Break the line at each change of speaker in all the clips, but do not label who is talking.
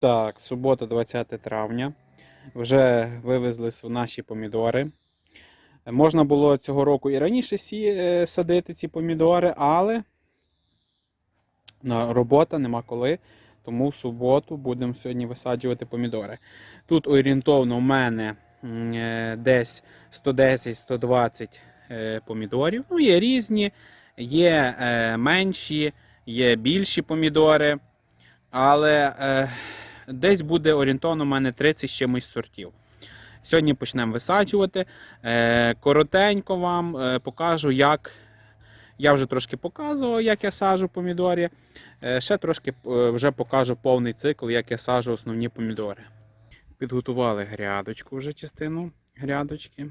Так, субота, 20 травня. Вже вивезли наші помідори. Можна було цього року і раніше сі, е, садити ці помідори, але робота нема коли. Тому в суботу будемо сьогодні висаджувати помідори. Тут орієнтовно в мене е, десь 110-120 е, помідорів. Ну, є різні, є менші, є більші помідори. Але десь буде орієнтовно у мене 30 з чимось сортів. Сьогодні почнемо висаджувати. Е, коротенько вам е, покажу, як. Я вже трошки показував, як я саджу помідори. Е, ще трошки вже покажу повний цикл, як я саджу основні помідори. Підготували грядочку вже частину грядочки.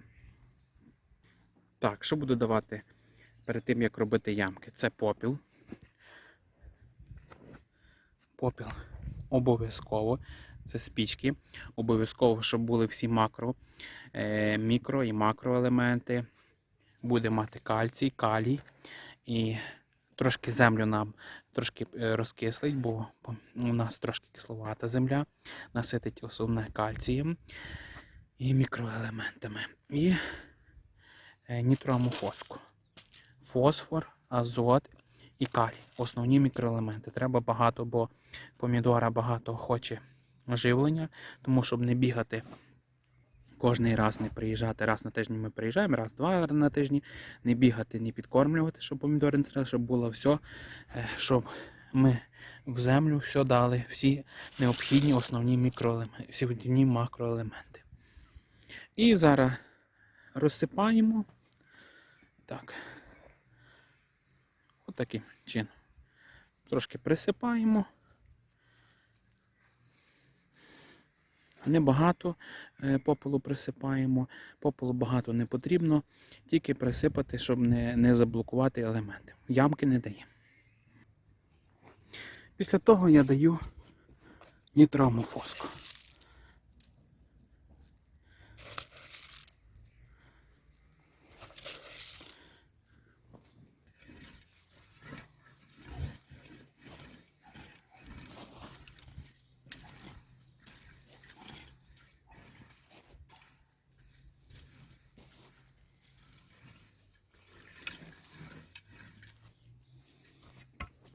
Так, що буду давати перед тим, як робити ямки? Це попіл. Попіл обов'язково. Це спічки. Обов'язково, щоб були всі макро, е, мікро і макроелементи. Буде мати кальцій, калій. І трошки землю нам трошки е, розкислить, бо у нас трошки кисловата земля. Наситить основне кальцієм і мікроелементами. І е, нітроамофоску. Фосфор, азот і калій. Основні мікроелементи. Треба багато, бо помідора багато хоче живлення, тому щоб не бігати кожний раз не приїжджати. Раз на тиждень ми приїжджаємо, раз, два на тижні, не бігати, не підкормлювати, щоб помідори не стріляли, щоб було все, е, щоб ми в землю все дали, всі необхідні основні мікроелементи, всі макроелементи. І зараз розсипаємо. Так. Отаким чином. Трошки присипаємо. Небагато е, попелу присипаємо. Попелу багато не потрібно, тільки присипати, щоб не, не заблокувати елементи. Ямки не даємо. Після того я даю нітроамофоску.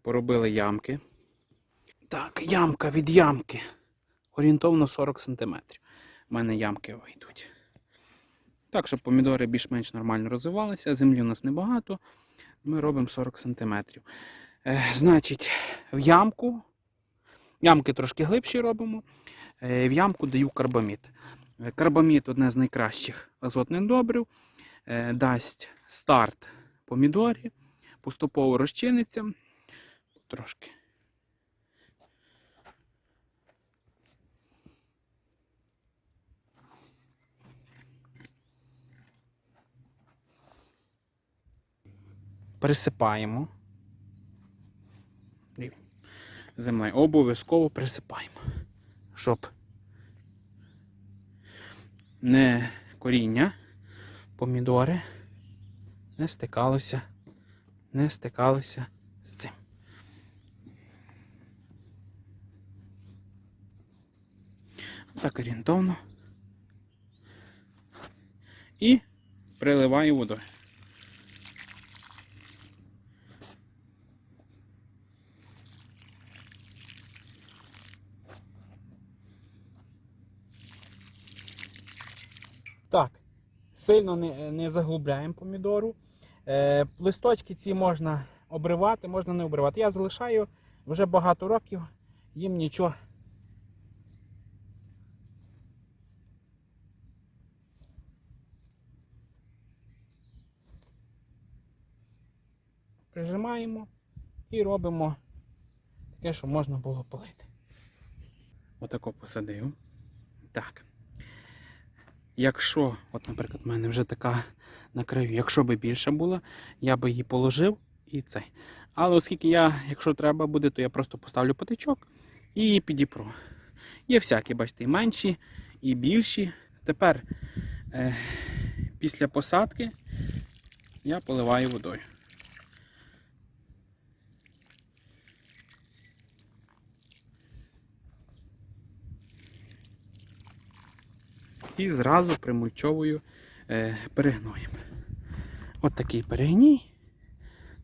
Поробили ямки. Так, ямка від ямки. Орієнтовно 40 см. У мене ямки вийдуть. Так, щоб помідори більш-менш нормально розвивалися, землі у нас небагато. Ми робимо 40 см. Е, значить, в ямку. Ямки трошки глибші робимо. Е, в ямку даю карбамід. Е, Карбамід одне з найкращих азотних добрив. Е, дасть старт помідорі, поступово розчиниться. Трошки. Присипаємо. Землею. Обов'язково присипаємо, щоб не коріння, помідори не стикалося, не стикалося з цим. Так орієнтовно. І приливаю водою. Так, сильно не, не заглубляємо помідору. Е, листочки ці можна обривати, можна не обривати. Я залишаю вже багато років, їм нічого прижимаємо і робимо таке, щоб можна було полити. Отако посадив. Так. Якщо, от, наприклад, в мене вже така на краю, якщо би більше була, я би її положив і цей. Але оскільки я, якщо треба буде, то я просто поставлю патичок і її підіпру. Є всякі, бачите, і менші, і більші. Тепер е, після посадки я поливаю водою. І зразу примульчовую е, перегноєм. От такий перегній.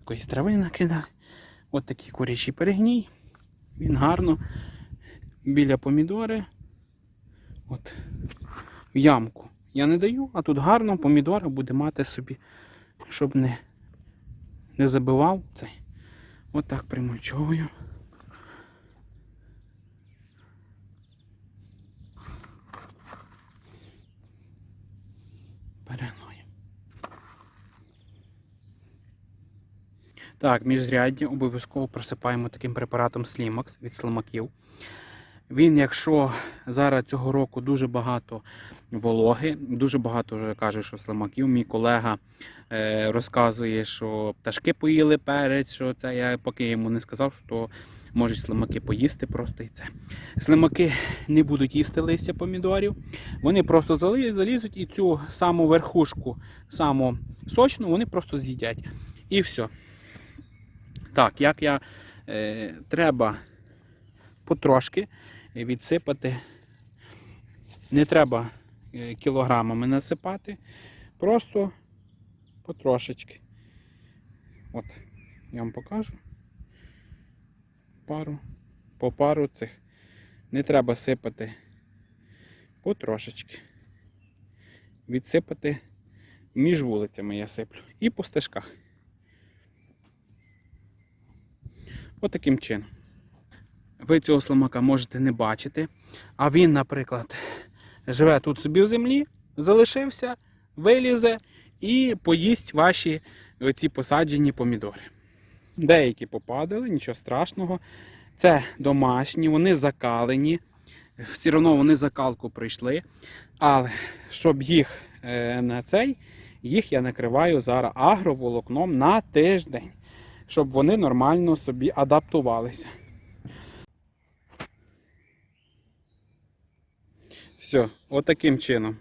Якоїсь трави накидали. От такий курячий перегній. Він гарно біля помідори. От. В ямку. Я не даю, а тут гарно помідора буде мати собі, щоб не, не забивав цей. От так примульчовую. Перегноєм. Так, міжряддя обов'язково просипаємо таким препаратом Slimax від слимаків. Він, якщо зараз цього року дуже багато вологи, дуже багато вже каже, що слимаків. Мій колега е, розказує, що пташки поїли перець, що це я поки йому не сказав, що можуть слимаки поїсти просто і це. Слимаки не будуть їсти листя помідорів, вони просто залізуть і цю саму верхушку, саму сочну, вони просто з'їдять. І все. Так, як я е, треба потрошки відсипати. Не треба е, кілограмами насипати, просто потрошечки. От, я вам покажу. Пару, по пару цих. Не треба сипати потрошечки. Відсипати між вулицями я сиплю. І по стежках. Отаким чином. Ви цього слимака можете не бачити. А він, наприклад, живе тут собі в землі, залишився, вилізе і поїсть ваші оці посаджені помідори. Деякі попадали, нічого страшного. Це домашні, вони закалені. Все одно вони закалку пройшли. Але щоб їх е, на цей, їх я накриваю зараз агроволокном на тиждень, щоб вони нормально собі адаптувалися. Все, отаким чином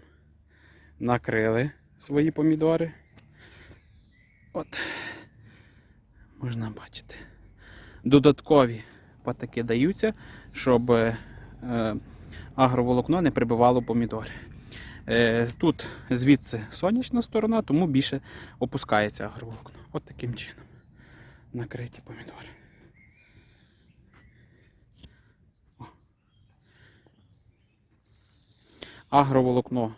накрили свої помідори. От, можна бачити. Додаткові патаки даються, щоб е, агроволокно не прибивало помідори. Е, тут звідси сонячна сторона, тому більше опускається агроволокно. От таким чином накриті помідори. агроволокно.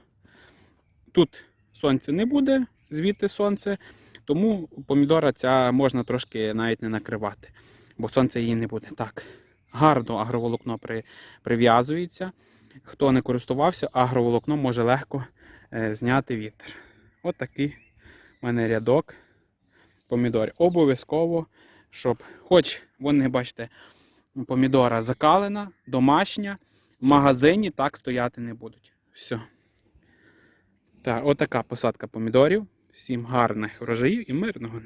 Тут сонця не буде, звідти сонце, тому помідора ця можна трошки навіть не накривати, бо сонця її не буде. Так, гарно агроволокно при, прив'язується. Хто не користувався, агроволокно може легко е, зняти вітер. От такий в мене рядок помідорів. Обов'язково, щоб, хоч вони, бачите, помідора закалена, домашня, в магазині так стояти не будуть. Все. Так, отака посадка помідорів. Всім гарних врожаїв і мирного.